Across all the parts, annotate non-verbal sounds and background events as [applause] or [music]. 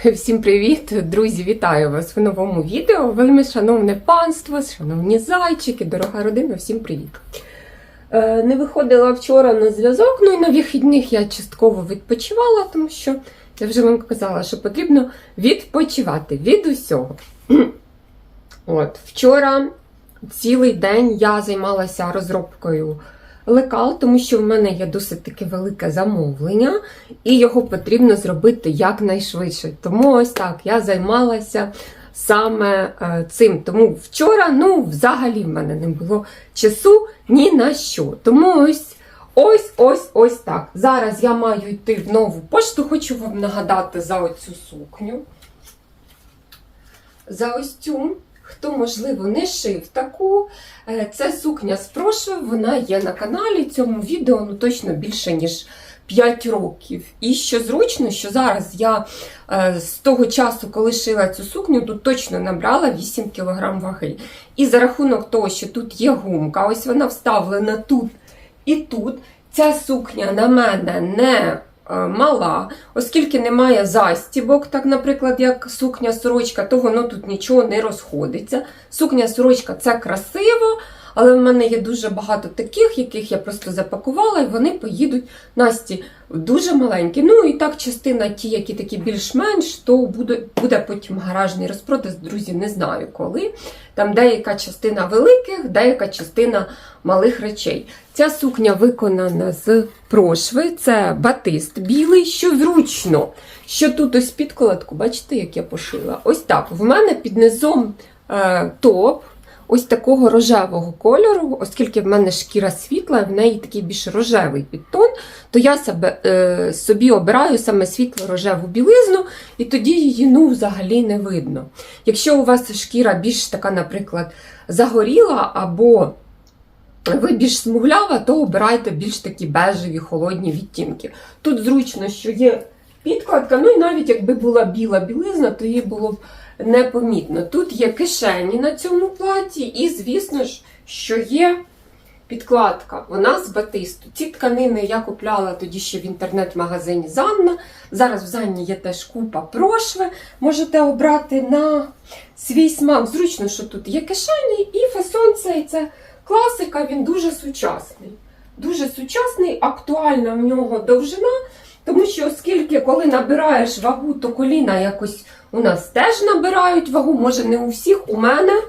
[laughs] Всім привіт, друзі! Вітаю вас в новому відео. Вельми шановне панство, шановні зайчики, дорога родина, всім привіт! Е, Не виходила вчора на зв'язок, ну і на вихідних я частково відпочивала, тому що я вже вам казала, що потрібно відпочивати від усього. [clears throat] От, Вчора цілий день я займалася розробкою лекал, тому що в мене є досить таке велике замовлення, і його потрібно зробити якнайшвидше. Тому ось так я займалася саме е, цим. Тому вчора, ну, взагалі, в мене не було часу ні на що. Тому ось. Ось ось ось так. Зараз я маю йти в нову пошту. Хочу вам нагадати за оцю сукню. За ось цю. Хто, можливо, не шив таку, е, це сукня з вона є на каналі. Цьому відео ну, точно більше, ніж 5 років. І що зручно, що зараз я е, з того часу, коли шила цю сукню, тут точно набрала 8 кг ваги. І за рахунок того, що тут є гумка, ось вона вставлена тут і тут. Ця сукня на мене не мала, оскільки немає застібок, так, наприклад, як сукня сорочка, то воно тут нічого не розходиться. Сукня сорочка це красиво, але в мене є дуже багато таких, яких я просто запакувала, і вони поїдуть Насті дуже маленькі. Ну і так, частина ті, які такі більш-менш, то буде, буде потім гаражний розпродаж, друзі, не знаю коли. Там деяка частина великих, деяка частина малих речей. Ця сукня виконана з прошви, це батист білий, що зручно. Що тут ось підкладку, бачите, як я пошила? Ось так. В мене під низом е, топ. Ось такого рожевого кольору, оскільки в мене шкіра світла, в неї такий більш рожевий підтон, то я себе, е, собі обираю саме світло-рожеву білизну, і тоді її ну, взагалі не видно. Якщо у вас шкіра більш така, наприклад, загоріла або ви більш смуглява, то обирайте більш такі бежеві, холодні відтінки. Тут зручно, що є підкладка, ну і навіть якби була біла білизна, то її було б непомітно. Тут є кишені на цьому платі, і, звісно ж, що є підкладка. Вона з батисту. Ці тканини я купляла тоді ще в інтернет-магазині Занна. Зараз в Занні є теж купа прошви. Можете обрати на свій смак. Зручно, що тут є кишені, і фасон цей це класика, він дуже сучасний. Дуже сучасний, актуальна в нього довжина. Тому що, оскільки, коли набираєш вагу, то коліна якось у нас теж набирають вагу, може не у всіх, у мене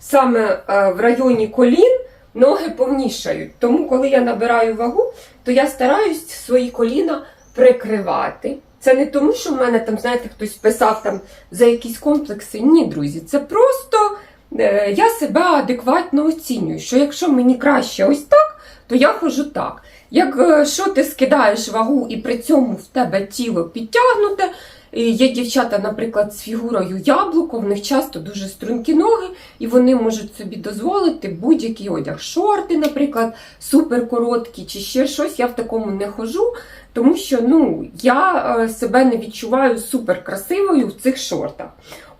саме е, в районі колін ноги повнішають. Тому, коли я набираю вагу, то я стараюсь свої коліна прикривати. Це не тому, що в мене там, знаєте, хтось писав там за якісь комплекси. Ні, друзі, це просто е, я себе адекватно оцінюю. Що якщо мені краще ось так, то я хожу так. Якщо ти скидаєш вагу і при цьому в тебе тіло підтягнуте, є дівчата, наприклад, з фігурою яблуко, в них часто дуже стрункі ноги, і вони можуть собі дозволити будь-який одяг. Шорти, наприклад, суперкороткі чи ще щось. Я в такому не хожу, тому що ну, я е, себе не відчуваю суперкрасивою в цих шортах.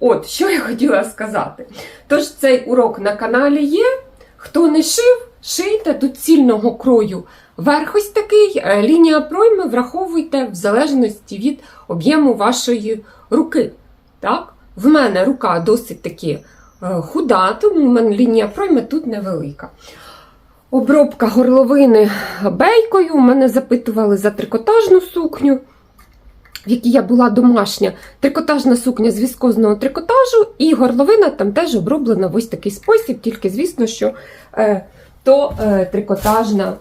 От, що я хотіла сказати. Тож цей урок на каналі є. Хто не шив, шийте до цільного крою. Верх ось такий, е, лінія пройми враховуйте в залежності від об'єму вашої руки. Так? В мене рука досить таки е, худа, тому в мене лінія пройми тут невелика. Обробка горловини бейкою. Мене запитували за трикотажну сукню, в якій я була домашня. Трикотажна сукня з віскозного трикотажу, і горловина там теж оброблена в ось такий спосіб, тільки, звісно, що е, то е, трикотажна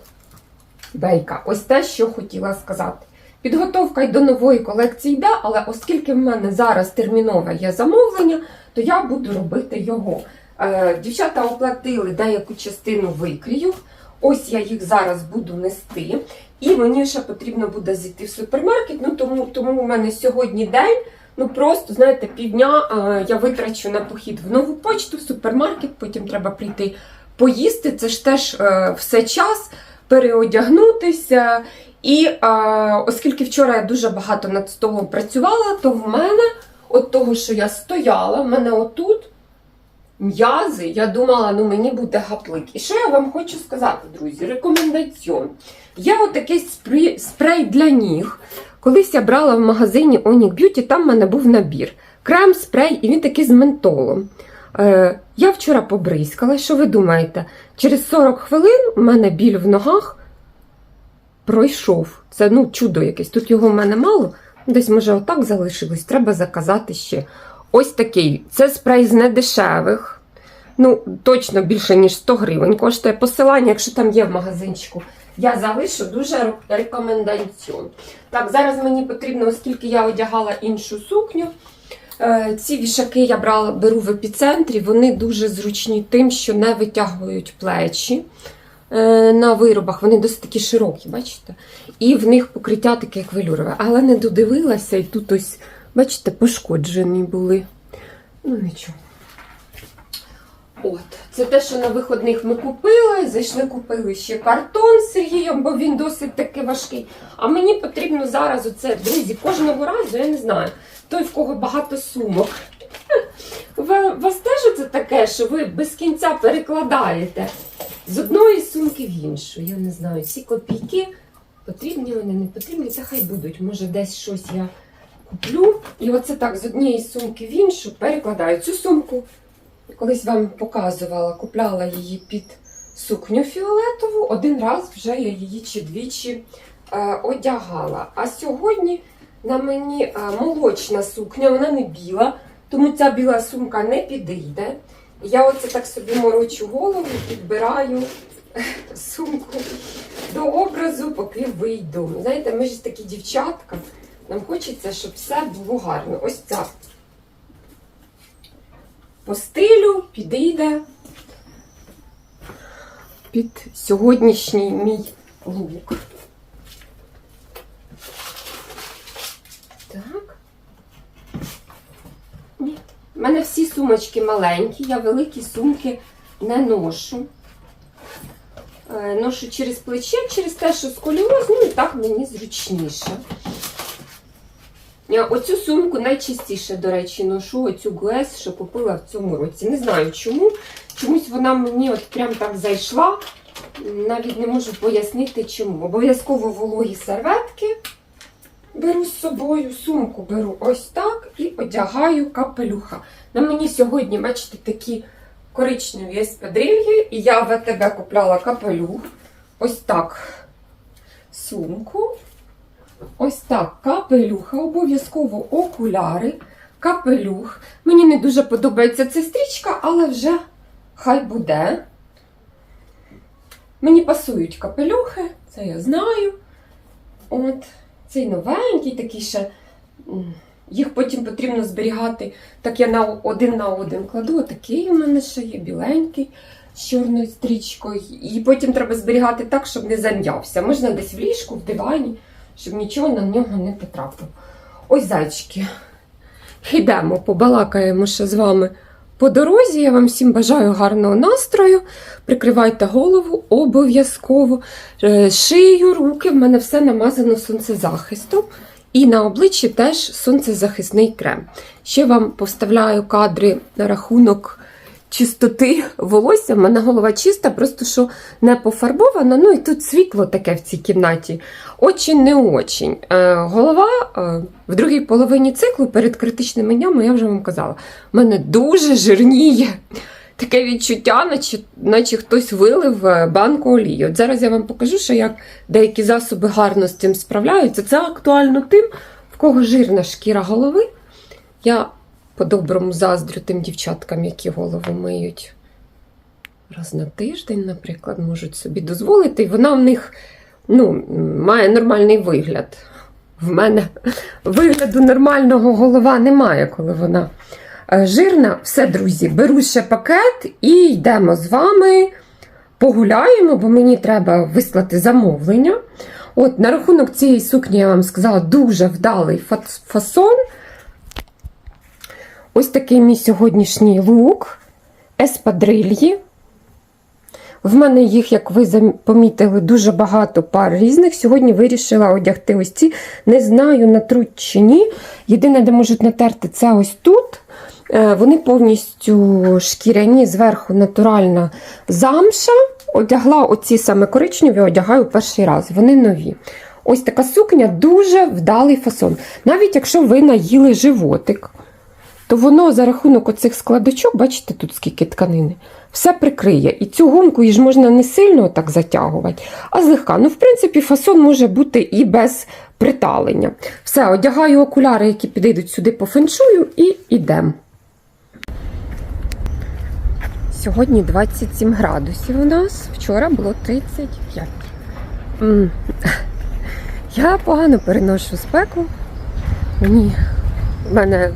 бейка. Ось те, що хотіла сказати. Підготовка й до нової колекції йде, але оскільки в мене зараз термінове є замовлення, то я буду робити його. Е, дівчата оплатили деяку частину викрію. Ось я їх зараз буду нести. І мені ще потрібно буде зайти в супермаркет. Ну тому, тому у мене сьогодні день. Ну просто, знаєте, півдня е, я витрачу на похід в нову почту, в супермаркет, потім треба прийти поїсти. Це ж теж е, все час переодягнутися. І е, оскільки вчора я дуже багато над столом працювала, то в мене, от того, що я стояла, в мене отут м'язи, я думала, ну мені буде гаплик. І що я вам хочу сказати, друзі? Рекомендаціон. Є отакий спрей, спрей для ніг. Колись я брала в магазині Onic Beauty, там в мене був набір. Крем, спрей, і він такий з ментолом. Е, я вчора побризкала, що ви думаєте? Через 40 хвилин у мене біль в ногах пройшов. Це ну, чудо якесь. Тут його в мене мало, десь, може, отак залишилось. Треба заказати ще. Ось такий. Це спрей з недешевих. Ну, точно більше, ніж 100 гривень коштує. Посилання, якщо там є в магазинчику, я залишу дуже рекомендаціон. Так, зараз мені потрібно, оскільки я одягала іншу сукню. Е, Ці вішаки я брала, беру в епіцентрі, вони дуже зручні тим, що не витягують плечі е, на виробах. Вони досить такі широкі, бачите? І в них покриття таке як велюрове. Але не додивилася, і тут ось, бачите, пошкоджені були. Ну, нічого. Це те, що на виходних ми купили. Зайшли, купили ще картон з Сергієм, бо він досить таки важкий. А мені потрібно зараз оце, друзі, кожного разу, я не знаю, той, в кого багато сумок. [laughs] Ви, вас теж це таке, що ви без кінця перекладаєте з одної сумки в іншу. Я не знаю, ці копійки потрібні вони, не потрібні, це хай будуть. Може, десь щось я куплю. І оце так з однієї сумки в іншу перекладаю цю сумку. Колись вам показувала, купляла її під сукню фіолетову. Один раз вже я її чи двічі е, одягала. А сьогодні на мені е, молочна сукня, вона не біла, тому ця біла сумка не підійде. Я оце так собі морочу голову, підбираю сумку до образу, поки вийду. Знаєте, ми ж такі дівчатка, нам хочеться, щоб все було гарно. Ось ця по стилю підійде під сьогоднішній мій лук. Так. Ні. У мене всі сумочки маленькі, я великі сумки не ношу. Е, Ношу через плече, через те, що сколіоз, ну і так мені зручніше. Оцю сумку найчастіше, до речі, ношу оцю Глес, що купила в цьому році. Не знаю чому. Чомусь вона мені от прям так зайшла. Навіть не можу пояснити чому. Обов'язково вологі серветки беру з собою, сумку беру ось так і одягаю капелюха. На мені сьогодні, бачите, такі коричневі еспадрильї, і я в АТБ купляла капелюх. Ось так сумку. Ось так, капелюха, обов'язково окуляри, капелюх. Мені не дуже подобається ця стрічка, але вже хай буде. Мені пасують капелюхи, це я знаю. От, цей новенький, такий ще. Їх потім потрібно зберігати. Так я на один на один кладу. Такий у мене ще є біленький з чорною стрічкою. І потім треба зберігати так, щоб не зам'явся. Можна десь в ліжку, в дивані щоб нічого на нього не потрапило. Ось зайчики. Йдемо, побалакаємо ще з вами по дорозі. Я вам всім бажаю гарного настрою. Прикривайте голову обов'язково. Е, Шию, руки, в мене все намазано сонцезахистом. І на обличчі теж сонцезахисний крем. Ще вам поставляю кадри на рахунок чистоти волосся. У мене голова чиста, просто що не пофарбована. Ну і тут світло таке в цій кімнаті. Очень не очень. Е, голова е, в другій половині циклу перед критичними днями, я вже вам казала, в мене дуже жирніє. Таке відчуття, наче, наче хтось вилив е, банку олії. От зараз я вам покажу, що як деякі засоби гарно з цим справляються. Це актуально тим, в кого жирна шкіра голови. Я по-доброму заздрю тим дівчаткам, які голову миють раз на тиждень, наприклад, можуть собі дозволити. І вона в них ну, має нормальний вигляд. В мене вигляду нормального голова немає, коли вона е, жирна. Все, друзі, беру ще пакет і йдемо з вами. Погуляємо, бо мені треба вислати замовлення. От, на рахунок цієї сукні, я вам сказала, дуже вдалий фасон. Ось такий мій сьогоднішній лук, еспадрильї. В мене їх, як ви помітили, дуже багато пар різних. Сьогодні вирішила одягти ось ці. Не знаю, натруть чи ні. Єдине, де можуть натерти, це ось тут. Е, Вони повністю шкіряні, зверху натуральна замша. Одягла оці саме коричневі, одягаю перший раз. Вони нові. Ось така сукня дуже вдалий фасон. Навіть якщо ви наїли животик, то воно за рахунок оцих складочок, бачите, тут скільки тканини, все прикриє. І цю гумку її ж можна не сильно так затягувати, а злегка. Ну, в принципі, фасон може бути і без приталення. Все, одягаю окуляри, які підійдуть сюди по феншую, і йдемо. Сьогодні 27 градусів у нас, вчора було 35. М. Я погано переношу спеку. Мені в мене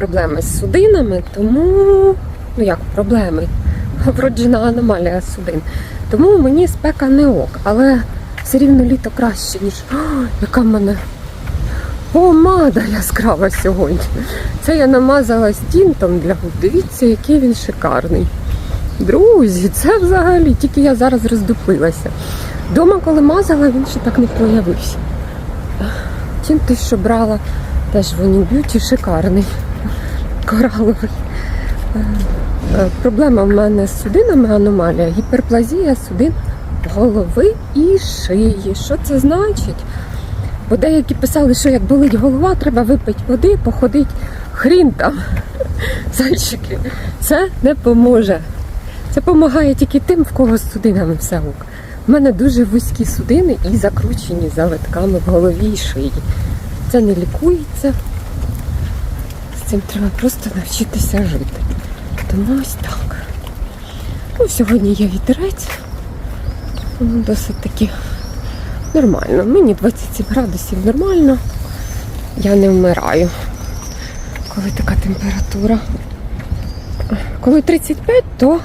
проблеми з судинами, тому ну як проблеми? Вроджена аномалія судин. Тому мені спека не ок, але все рівно літо краще, ніж О, яка в мене помада яскрава сьогодні. Це я намазала тінтом для губ. Дивіться, який він шикарний. Друзі, це взагалі, тільки я зараз роздуплилася. Дома, коли мазала, він ще так не проявився. Тінт що брала, теж в Б'юті шикарний. Кораловий. Е, е, Проблема в мене з судинами аномалія, гіперплазія судин голови і шиї. Що це значить? Бо деякі писали, що як болить голова, треба випити води, походити хрін там. [laughs] Зайчики, це не поможе. Це допомагає тільки тим, в кого з судинами все ок. У мене дуже вузькі судини і закручені завитками в голові і шиї. Це не лікується. Цим треба просто навчитися жити. Тому ось так. Ну, сьогодні є вітерець. Ну, Досить таки нормально. Мені 27 градусів нормально. Я не вмираю, коли така температура. Коли 35, то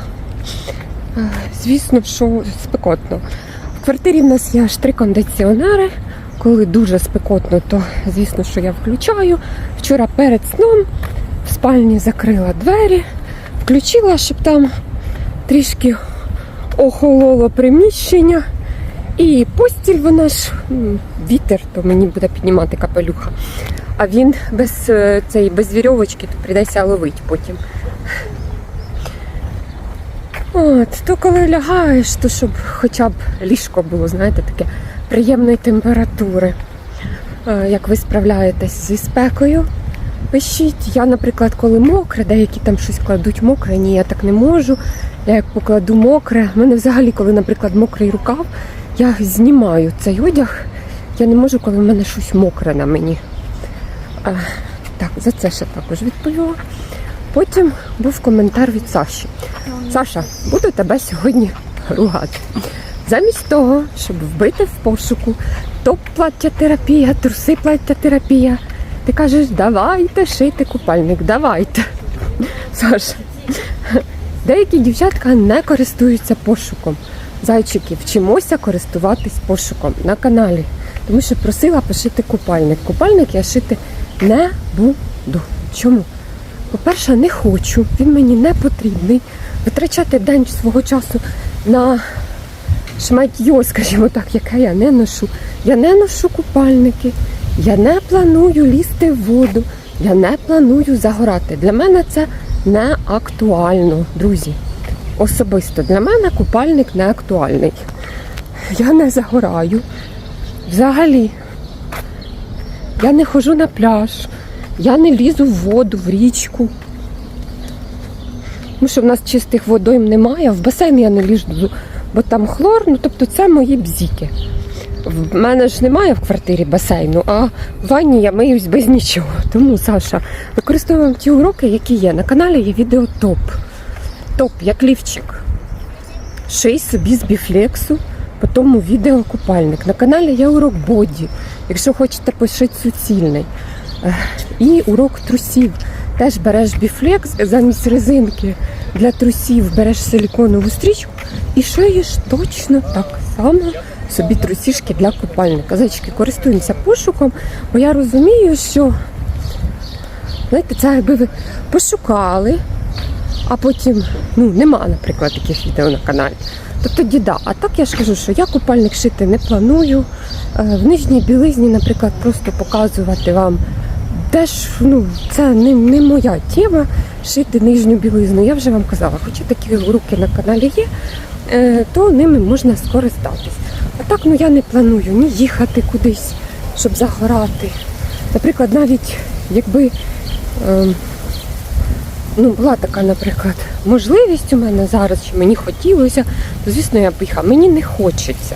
е, звісно, що спекотно. В квартирі в нас є аж три кондиціонери. Коли дуже спекотно, то звісно, що я включаю. Вчора перед сном в спальні закрила двері, включила, щоб там трішки охололо приміщення. І постіль вона ж вітер, то мені буде піднімати капелюха. А він без е, цієї без вірьовочки, то прийдеться ловити потім. От, то коли лягаєш, то щоб хоча б ліжко було, знаєте, таке приємної температури. Е, Як ви справляєтесь зі спекою? Пишіть. Я, наприклад, коли мокре, деякі там щось кладуть мокре, ні, я так не можу. Я як покладу мокре. в мене взагалі, коли, наприклад, мокрий рукав, я знімаю цей одяг. Я не можу, коли в мене щось мокре на мені. А, так, за це ще також відповіла. Потім був коментар від Саші. Саша, буду тебе сьогодні ругати. Замість того, щоб вбити в пошуку топ плаття терапія, труси плаття терапія, ти кажеш, давайте шити купальник, давайте. Саша, деякі дівчатка не користуються пошуком. Зайчики, вчимося користуватись пошуком на каналі. Тому що просила пошити купальник. Купальник я шити не буду. Чому? По-перше, не хочу, він мені не потрібний. Витрачати день свого часу на шматьо, скажімо так, яке я не ношу. Я не ношу купальники, я не планую лізти в воду, я не планую загорати. Для мене це не актуально, друзі. Особисто для мене купальник не актуальний. Я не загораю. Взагалі. Я не ходжу на пляж, я не лізу в воду, в річку. Тому що в нас чистих водойм немає, в басейн я не лізу, бо там хлор, ну тобто це мої бзіки. В мене ж немає в квартирі басейну, а в ванні я миюсь без нічого. Тому, Саша, використовуємо ті уроки, які є. На каналі є відео топ. Топ, як лівчик. Ший собі з біфлексу, по тому відео купальник. На каналі є урок боді, якщо хочете пошити суцільний. І урок трусів. Теж береш біфлекс замість резинки для трусів, береш силіконову стрічку і шиєш точно так само собі трусішки для купальника. Зайчики, користуємося пошуком, бо я розумію, що знаєте, це якби ви пошукали, а потім ну, нема, наприклад, таких відео на каналі. То тоді да. А так я ж кажу, що я купальник шити не планую. Е, В нижній білизні, наприклад, просто показувати вам. Теж ну, це не, не моя тема шити нижню білизну. Я вже вам казала, хоча такі уроки на каналі є, то ними можна скористатись. А так ну я не планую ні їхати кудись, щоб загорати. Наприклад, навіть якби е, ну, була така, наприклад, можливість у мене зараз, чи мені хотілося, то звісно я б їхала. Мені не хочеться.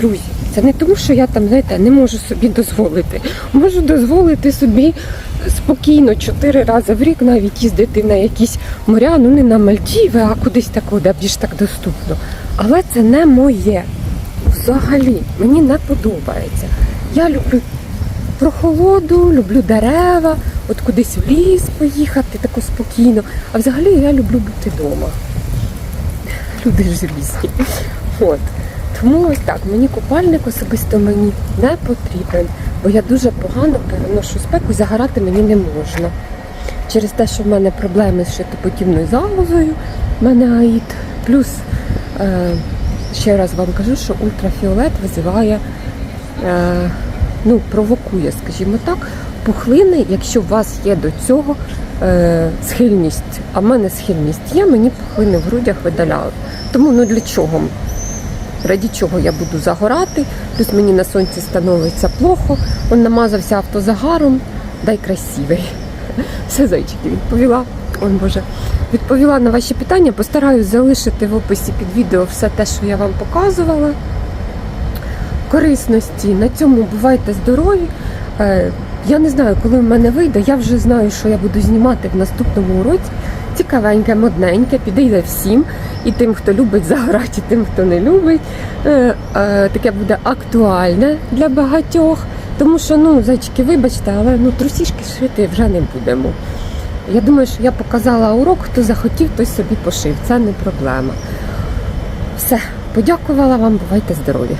Друзі, це не тому, що я там, знаєте, не можу собі дозволити. Можу дозволити собі спокійно чотири рази в рік навіть їздити на якісь моря, ну не на Мальдіви, а кудись тако, де більш так доступно. Але це не моє. Взагалі, мені не подобається. Я люблю прохолоду, люблю дерева, от кудись в ліс поїхати тако спокійно. А взагалі я люблю бути вдома. Люди ж різні. От. Тому ось так, мені купальник особисто мені не потрібен, бо я дуже погано переношу спеку, загорати мені не можна. Через те, що в мене проблеми з щитоподібною залозою, в мене аїд. Плюс, е, ще раз вам кажу, що ультрафіолет визиває, е, ну, провокує, скажімо так, пухлини, якщо у вас є до цього е, схильність, а в мене схильність є, мені пухлини в грудях видаляють. Тому ну для чого? Раді чого я буду загорати, плюс мені на сонці становиться плохо, він намазався автозагаром, дай красивий. [laughs] Все, зайчики, відповіла. Ой, Боже, відповіла на ваші питання. Постараюсь залишити в описі під відео все те, що я вам показувала. Корисності. На цьому бувайте здорові. Е, Я не знаю, коли в мене вийде. Я вже знаю, що я буду знімати в наступному році. Цікавеньке, модненьке, підійде всім. І тим, хто любить загорати, і тим, хто не любить. Е, е, Таке буде актуальне для багатьох. Тому що, ну, зайчики, вибачте, але ну, трусішки шити вже не будемо. Я думаю, що я показала урок, хто захотів, той собі пошив. Це не проблема. Все, подякувала вам, бувайте здорові.